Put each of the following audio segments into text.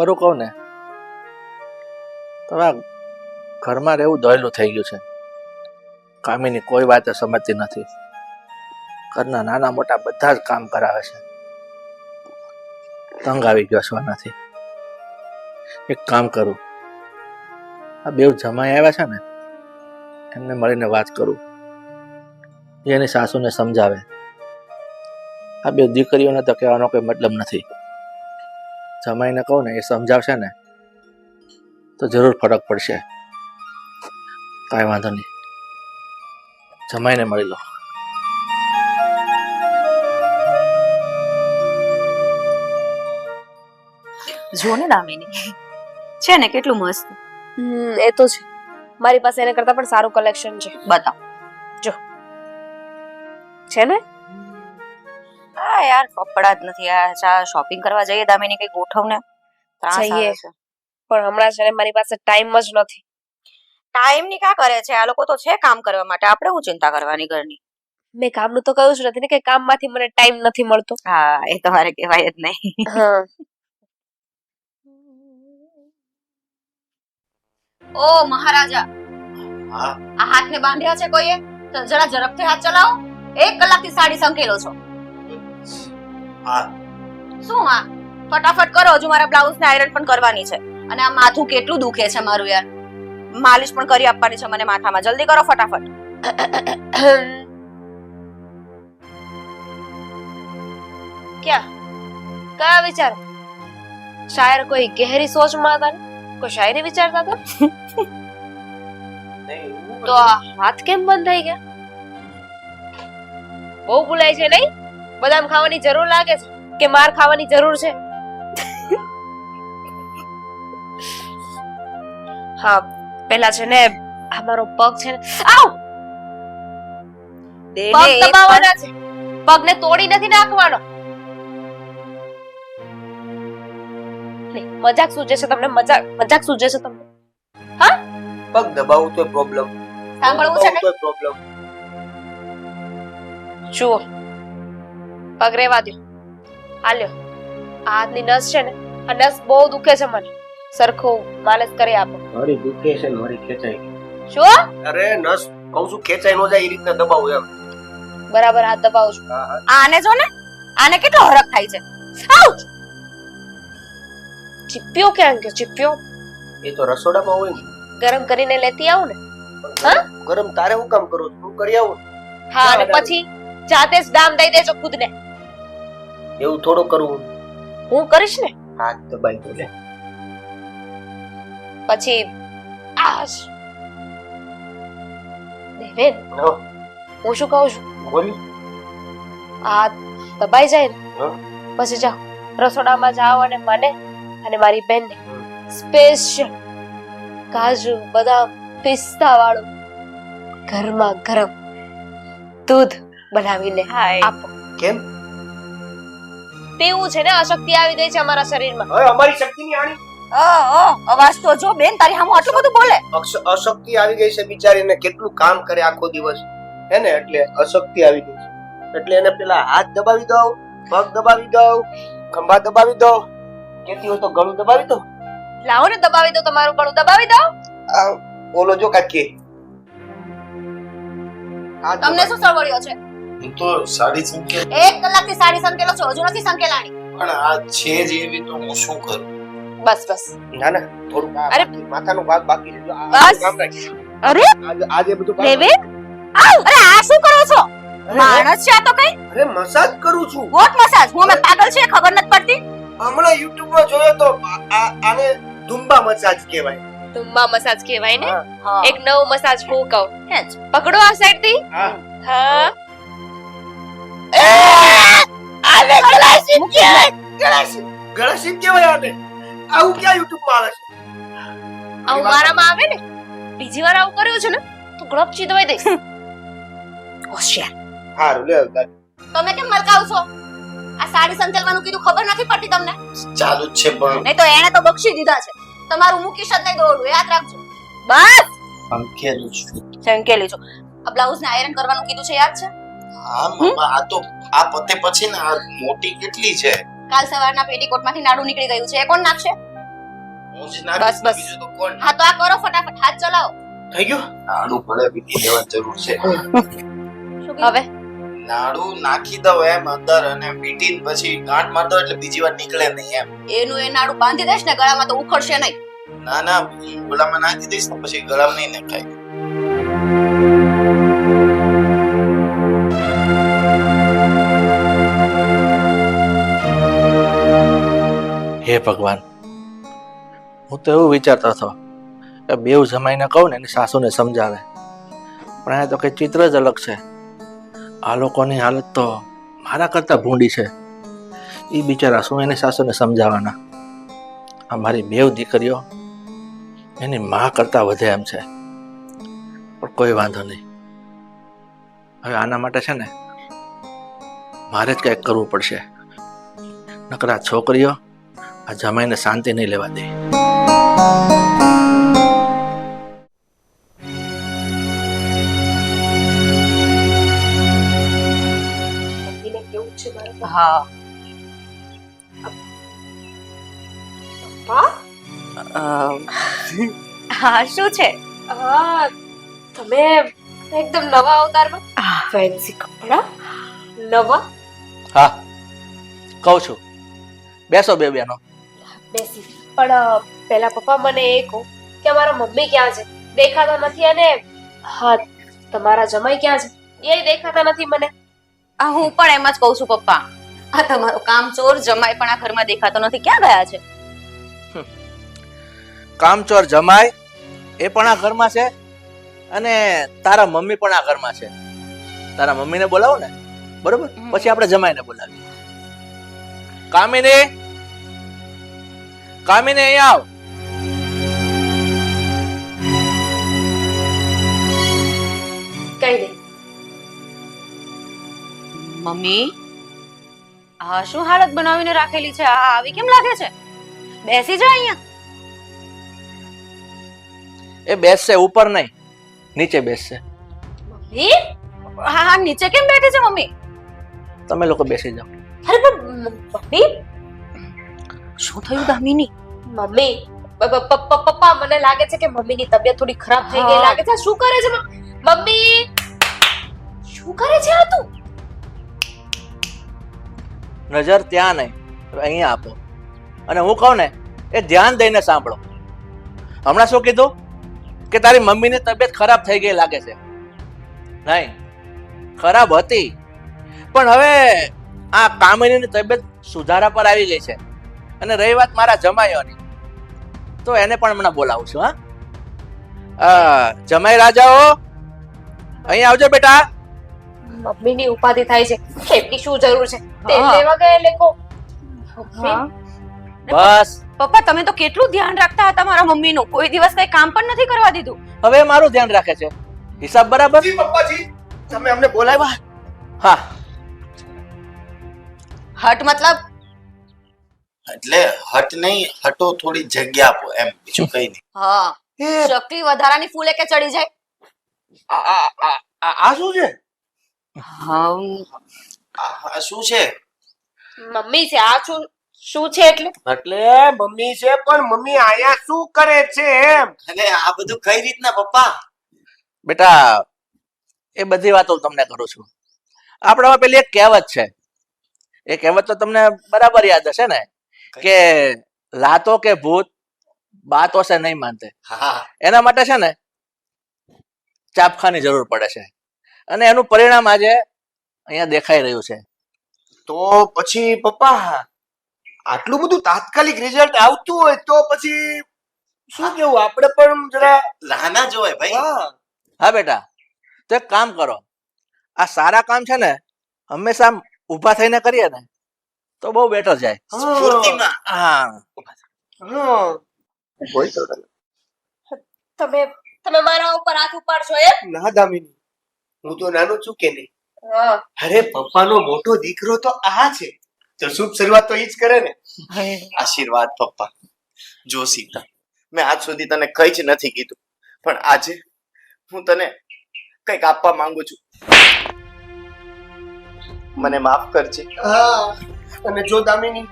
ખરું કહું ને? તો આ ઘરમાં રહેવું દહેલું થઈ ગયું છે. કામીની કોઈ વાત સમજતી નથી. ઘરના નાના મોટા બધા જ કામ કરાવે છે. તંગ આવી ગયો છું આનાથી. એક કામ કરું. આ બે જમાઈ આવ્યા છે ને, એમને મળીને વાત કરું. એની સાસુને સમજાવે. આ બે દીકરીઓને તો કહેવાનો કોઈ મતલબ નથી. જમાઈને કહું ને એ સમજાવશે ને તો જરૂર ફરક પડશે. કાંઈ વાંધો નહીં. જમાઈને મળી લો. જો ને દામિની. છે ને કેટલું મસ્ત. હમ એ તો છે. મારી પાસે એના કરતા પણ સારું કલેક્શન છે. બતાવ. છે ને? હા યાર કપડા જ નથી. આ ચા શોપિંગ કરવા જઈએ દામિની કઈ ગોઠવને. ત્રાસ આવે જઈએ. છે. પણ હમણાં છે ને મારી પાસે ટાઈમ જ નથી. ટાઈમની કા કરે છે? આ લોકો તો છે કામ કરવા માટે. આપણે હું ચિંતા કરવાની ઘરની? મેં કામનું તો કહ્યું જ નથી ને કે કામમાંથી મને ટાઈમ નથી મળતો. હા એ તમારે કહેવાય જ નહીં. હા. ઓ મહારાજા હા? આ હાથને બાંધ્યા છે કોઈએ? તો જરા ઝડપથી હાથ ચલાવો. એક કલાકથી સાડી સંકેલો છો. શું આ ફટાફટ કરો હજુ મારા બ્લાઉઝ ને આયરન પણ કરવાની છે. અને આ માથું કેટલું દુખે છે મારું યાર. માલિશ પણ કરી આપવાની છે મને માથામાં. જલ્દી કરો ફટાફટ. ક્યાં? કયા વિચાર? શાયર કોઈ ગહેરી સોચમાં હતા કોઈ શાયરી વિચારતા હતા તો હાથ કેમ બંધ થઈ ગયા? બહુ ભૂલાય છે નહીં? બદામ ખાવાની જરૂર લાગે છે કે માર ખાવાની જરૂર છે? હા પેલા છે ને અમારો પગ છે ને આવ! પગ દબાવવાના છે. પગને તોડી નથી નાખવાનો. મજાક સૂજે છે તમને મજાક મજાક સૂજે છે તમને. પગ દબાવું તો પ્રોબ્લેમ સાંભળવું છે ને? પ્રોબ્લેમ જુઓ. પગ રેવા દો હાલ્યો આ હાથની નસ છે ને આ નસ બહુ દુખે છે મને. સરખું માલિશ કરી આપો. મારી દુખે છે મારી ખેંચાઈ. શું? અરે નસ કહું છું ખેંચાઈ નો જાય એ રીતના દબાવો એમ. બરાબર હાથ દબાવું છું. આને જો ને આને કેટલો હરક થાય છે. આઉ! ચીપ્યો ક્યાં ગયો ચીપ્યો? એ તો રસોડામાં હોય ને. ગરમ કરીને લેતી આવું ને. હા? ગરમ તારે હું કામ કરું છું? હું કરી આવું. હા અને પછી જાતે જ દામ દઈ દેજો ખુદને. એવું થોડું કરવું હું કરીશ ને? હા તો બાઈ બોલે પછી આશ. દેવેન હું. શું કહું છું? બોલી. આ દબાઈ જાય ને પછી જાઓ. રસોડામાં જાઓ અને મને અને મારી બેનને સ્પેશિયલ કાજુ બદામ પિસ્તા વાળું ઘરમાં ગરમ દૂધ બનાવીને આપો. કેમ? પીવું છે ને અશક્તિ આવી ગઈ છે અમારા શરીરમાં. હવે અમારી શક્તિની આણી. અ, અ, અવાજ તો જો બેન તારી હામું આટલું બધું બોલે? અશક્તિ આવી ગઈ છે બિચારીને કેટલું કામ કરે આખો દિવસ. હે ને એટલે અશક્તિ આવી ગઈ છે. એટલે એને પેલા હાથ દબાવી દઉં પગ દબાવી દઉં ખંભા દબાવી દો કેતી હોય તો ગળું દબાવી દો લાવો ને દબાવી દો તમારું ગળું દબાવી દો. બોલો જો કાકી તમને શું સળવળ્યો છે? હું તો સાડી સંકેલ એક કલાકથી સાડી સંકેલો છો હજુ નથી સંકેલાણી. પણ આ છે જ એવી તો હું શું કરું? બસ બસ. ના ના થોડું અરે! માથાનો ભાગ બાકી છે બસ. કામ રાખી. અરે આજે આજે બધું દેવે આવ અરે આ શું કરો છો? માણસ છે આ તો કઈ? અરે મસાજ કરું છું. What massage? હું મે પાગલ છે ખબર નથી પડતી? હમણાં YouTube માં જોયો તો આને ધુંબા મસાજ કહેવાય. ધુંબા મસાજ કહેવાય ને? એક નવો મસાજ હું કહું. હે. પકડો આ સાઈડથી. હા. હા. આને ગળાશીપ કહેવાય. ગળાશીપ ગળાશીપ કહેવાય આને. આવું ક્યાં YouTube માં આવે છે? આવું મારામાં આવે ને? બીજી વાર આવું કર્યું છે ને તો ગળપચી દવાઈ દઈશ. હોશિયાર. હારું લે તમે કેમ મલકાવ છો? આ સાડી સંચલવાનું કીધું ખબર નથી પડતી તમને? ચાલુ જ છે પણ. નહીં તો એને તો બક્ષી દીધા છે. તમારું મૂકી જ નહીં દોડું યાદ રાખજો. બસ સંકેલું છું. સંકેલી છું. આ બ્લાઉઝ ને આયરન કરવાનું કીધું છે યાદ છે? હા મામા આ તો આ પતે પછી ને આ મોટી કેટલી છે? કાલ સવારના પેટીકોટમાંથી નાડું નીકળી ગયું છે. એ કોણ નાખશે? હું જ બસ, નાખીશ બસ. બીજું તો કોણ હા તો આ કરો ફટાફટ હાથ ચલાવો. થઈ ગયું? નાડું ભલે બીટી દેવા જરૂર છે. શું કીધું? હવે? નાડું નાખી દઉં એમ અંદર અને બીટી પછી ગાંઠ માર દો એટલે બીજી વાર નીકળે નહીં એમ. એનું એ નાડું બાંધી દઈશ ને ગળામાં તો ઉખડશે નહીં. ના ના ગળામાં નાખી દઈશ ને પછી ગળામાં નહીં નખાય. હે ભગવાન, હું તો એવું વિચારતો હતો કે બેવ જમાઈને કહું ને એની સાસુને સમજાવે. પણ આ તો કંઈ ચિત્ર જ અલગ છે. આ લોકોની હાલત તો મારા કરતાં ભૂંડી છે. એ બિચારા શું એની સાસુને સમજાવવાના? આ મારી બેવ દીકરીઓ એની મા કરતાં વધે એમ છે. પણ કોઈ વાંધો નહીં. હવે આના માટે છે ને, મારે જ કંઈક કરવું પડશે. નકરા છોકરીઓ આ જમાઈને શાંતિ નહીં લેવા દે. કેવું છે હા. હા? હા શું છે? હા તમે એકદમ નવા અવતારમાં? ફેન્સી કપડા? નવા? હા. કહું છું. બેસો બે બેનો. બેસી. પણ પહેલા પપ્પા મને એ કહો કે અમારા મમ્મી ક્યાં છે? દેખાતા નથી અને હા તમારા જમાઈ ક્યાં છે? એ દેખાતા નથી મને. આ હું પણ એમ જ કહું છું પપ્પા. આ તમારો કામ ચોર જમાઈ પણ આ ઘરમાં દેખાતો નથી. ક્યાં ગયા છે? કામચોર જમાય એ પણ આ ઘરમાં છે અને તારા મમ્મી પણ આ ઘરમાં છે. તારા મમ્મીને બોલાવો ને. બરોબર? પછી આપણે જમાઈને બોલાવીએ. કામિની? કામિની અહીં આવ મમ્મી આ શું હાલત બનાવીને રાખેલી છે? આ આવી કેમ લાગે છે? બેસી જા અહીંયા. એ બેસશે ઉપર નહીં. નીચે બેસશે. મમ્મી હા હા નીચે કેમ બેઠી છે મમ્મી? તમે લોકો બેસી જાઓ. અરે પણ મમ્મી શું થયું દામિની? મમ્મી પપ્પા મને લાગે છે કે મમ્મીની તબિયત થોડી ખરાબ થઈ ગઈ લાગે છે. શું કરે છે મમ્મી શું કરે છે આ તું? નજર ત્યાં નહીં અહીંયા આપો. અને હું કહું ને એ ધ્યાન દઈને સાંભળો. હમણાં શું કીધું? કે તારી મમ્મીની તબિયત ખરાબ થઈ ગઈ લાગે છે. નહીં ખરાબ હતી. પણ હવે આ કામિનીની તબિયત સુધારા પર આવી ગઈ છે. અને રહી વાત મારા જમાઈઓની. તો એને પણ હમણાં બોલાવું છું હા. જમાઈ રાજાઓ અહીં આવજો બેટા. મમ્મીની ઉપાધિ થાય છે. એમની શું જરૂર છે? તે લેવા ગયા લેકો. બસ. પપ્પા તમે તો કેટલું ધ્યાન રાખતા હતા મારા મમ્મીનું? કોઈ દિવસ કઈ કામ પણ નથી કરવા દીધું? હવે મારું ધ્યાન રાખે છે. હિસાબ બરાબર? જી પપ્પાજી. તમે અમને બોલાવ્યા? હા. હટ મતલબ? એટલે હટ નહીં હટો થોડી જગ્યા આપો એમ બીજું કઈ નહીં. હા. શક્તિ વધારાની ફૂલે કે ચડી જાય? આ- આ- આ- આ આ શું છે? હા આ આ શું છે? મમ્મી છે આ શું શું છે એટલે? એટલે મમ્મી છે પણ મમ્મી આયા શું કરે છે એમ? અને આ બધું કઈ રીતના પપ્પા? બેટા એ બધી વાતો તમને કરું છું. આપણામાં પેલી એક કહેવત છે. એ કહેવત તો તમને બરાબર યાદ હશે ને? કે લાતો કે ભૂત બાતો છે નહીં માનતે. એના માટે છે ને ચાપખાની જરૂર પડે છે. અને એનું પરિણામ આજે અહીંયા દેખાઈ રહ્યું છે. તો પછી પપ્પા આટલું બધું તાત્કાલિક રિઝલ્ટ આવતું હોય તો પછી શું કેવું? આપણે પણ જરા રાના જોવાય ભાઈ. હા. બેટા તો એક કામ કરો. આ સારા કામ છે ને હંમેશા ઊભા થઈને કરીએ ને તો બહુ બેટર જાય. સ્ફૂર્તિમાં. હા. હા. તો તમે તમે મારા ઉપર હાથ ઉપાડશો એમ? ના દામિની. હું તો નાનો છું કે નહીં. અરે પપ્પાનો મોટો દીકરો તો આ છે. તો શુભ શરૂઆત તો ઈ જ કરે ને. આશીર્વાદ પપ્પા. જો સીતા મેં આજ સુધી તને કઈ જ નથી કીધું. પણ આજે હું તને કંઈક આપવા માંગુ છું. મને માફ કરજે. હા. અને જો દામિની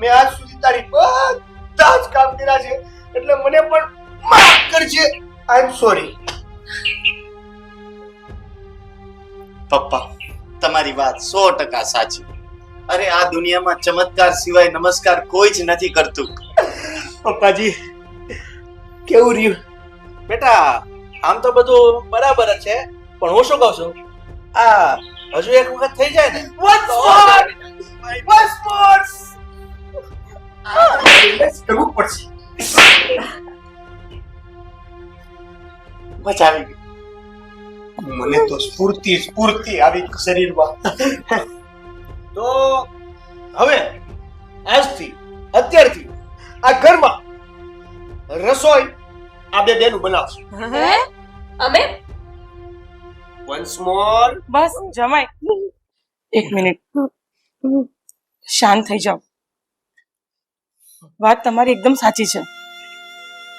મેં આજ સુધી તારી બધા જ કામ કર્યા છે એટલે મને પણ માફ કરજે. આઈ એમ સોરી પપ્પા તમારી વાત સો ટકા સાચી. અરે આ દુનિયામાં ચમત્કાર સિવાય નમસ્કાર કોઈ જ નથી કરતું. પપ્પાજી કેવું રહ્યું? બેટા આમ તો બધું બરાબર જ છે પણ હું શું કહું છું? આ હજુ એક વખત થઈ જાય ને Once તો more! Once more! કરવું પડશે મજા આવી ગઈ મને તો સ્ફૂર્તિ સ્ફૂર્તિ આવી શરીરમાં. તો હવે આજથી અત્યારથી આ ઘરમાં રસોઈ આ બે બેનું બનાવશે. અમે? વન્સ મોર બસ જમાય એક મિનિટ. શાંત થઈ જાઓ. વાત તમારી એકદમ સાચી છે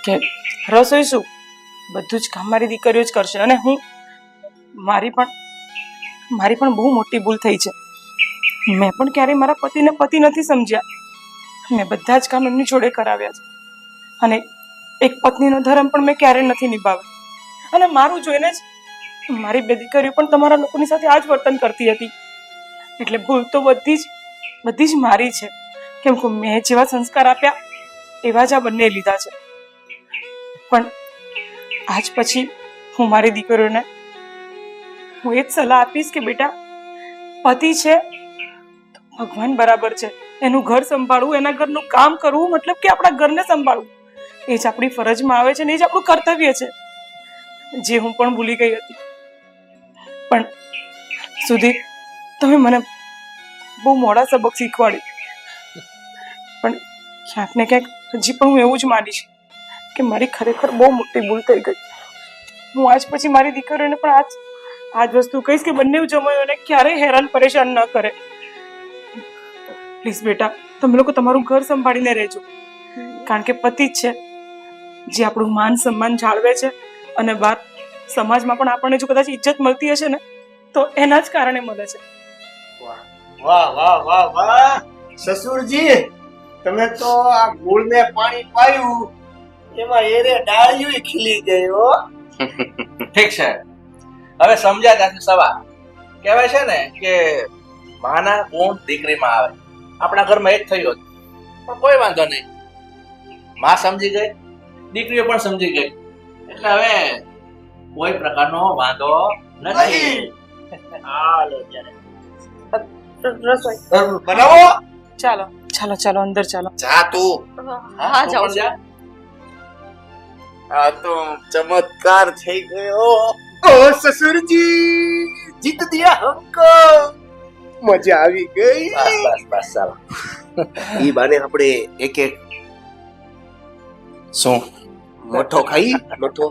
કે રસોઈ શું? બધું જ કામ મારી દીકરીઓ જ કરશે અને હું મારી પણ મારી પણ બહુ મોટી ભૂલ થઈ છે. મેં પણ ક્યારેય મારા પતિને પતિ નથી સમજ્યા. મેં બધા જ કામ એમની જોડે કરાવ્યા છે. અને એક પત્નીનો ધર્મ પણ મેં ક્યારેય નથી નિભાવ્યો. અને મારું જોઈને જ મારી બે દીકરીઓ પણ તમારા લોકોની સાથે આ જ વર્તન કરતી હતી. એટલે ભૂલ તો બધી જ બધી જ મારી છે. કેમ કે મેં જેવા સંસ્કાર આપ્યા, એવા જ આ બંને લીધા છે. પણ આજ પછી હું મારી દીકરીઓને, હું એ જ સલાહ આપીશ કે બેટા, પતિ છે ભગવાન બરાબર છે. એનું ઘર સંભાળવું, એના ઘરનું કામ કરવું, મતલબ કે આપણા ઘરને સંભાળવું. એ જ આપણી ફરજમાં આવે છે ને એ જ આપણું કર્તવ્ય છે. જે હું પણ ભૂલી ગઈ હતી. પણ સુધી તમે મને બહુ મોડા સબક શીખવાડી. પણ ક્યાંક ક્યાંક હજી પણ હું એવું જ માનીશ કે મારી ખરેખર બહુ મોટી ભૂલ થઈ ગઈ. હું આજ પછી મારી દીકરીઓને પણ આજ આજ વસ્તુ કહીશ કે બંને જમાઈઓને ક્યારેય હેરાન પરેશાન ન કરે. પ્લીઝ બેટા, તમે લોકો તમારું ઘર સંભાળીને રહેજો. કારણ કે પતિ જ છે, જે આપણું માન સન્માન જાળવે છે અને બાર સમાજમાં પણ આપણને જો કદાચ ઇજ્જત મળતી હશે ને, તો એના જ કારણે મળે છે. વાહ વાહ વાહ વાહ. સસુરજી તમે તો આ મૂળને પાણી પાયું. એમાં એરે ડાળીઓ ખીલી ગઈ હો. ઠીક છે. હવે સમજ્યા ત્યાંથી સવાર કહેવાય છે ને કે માના ગુણ દીકરીમાં આવે? આપણા ઘરમાં એ જ થયું હતું. પણ કોઈ વાંધો નહીં. માં સમજી ગઈ દીકરીઓ પણ સમજી ગઈ. એટલે હવે કોઈ પ્રકારનો વાંધો નથી. હાલો ત્યારે. રસોઈ. બનાવો. ચાલો ચાલો ચાલો અંદર ચાલો. જા તું. હા જાઓ જા. આ તો ચમત્કાર થઈ ગયો. ઓ સસુરજી જીત દિયા હમકો મજા આવી ગઈ. બસ બસ બસ ચાલો. ઈ બાને આપણે એક એક શું? મઠો ખાઈ? મઠો?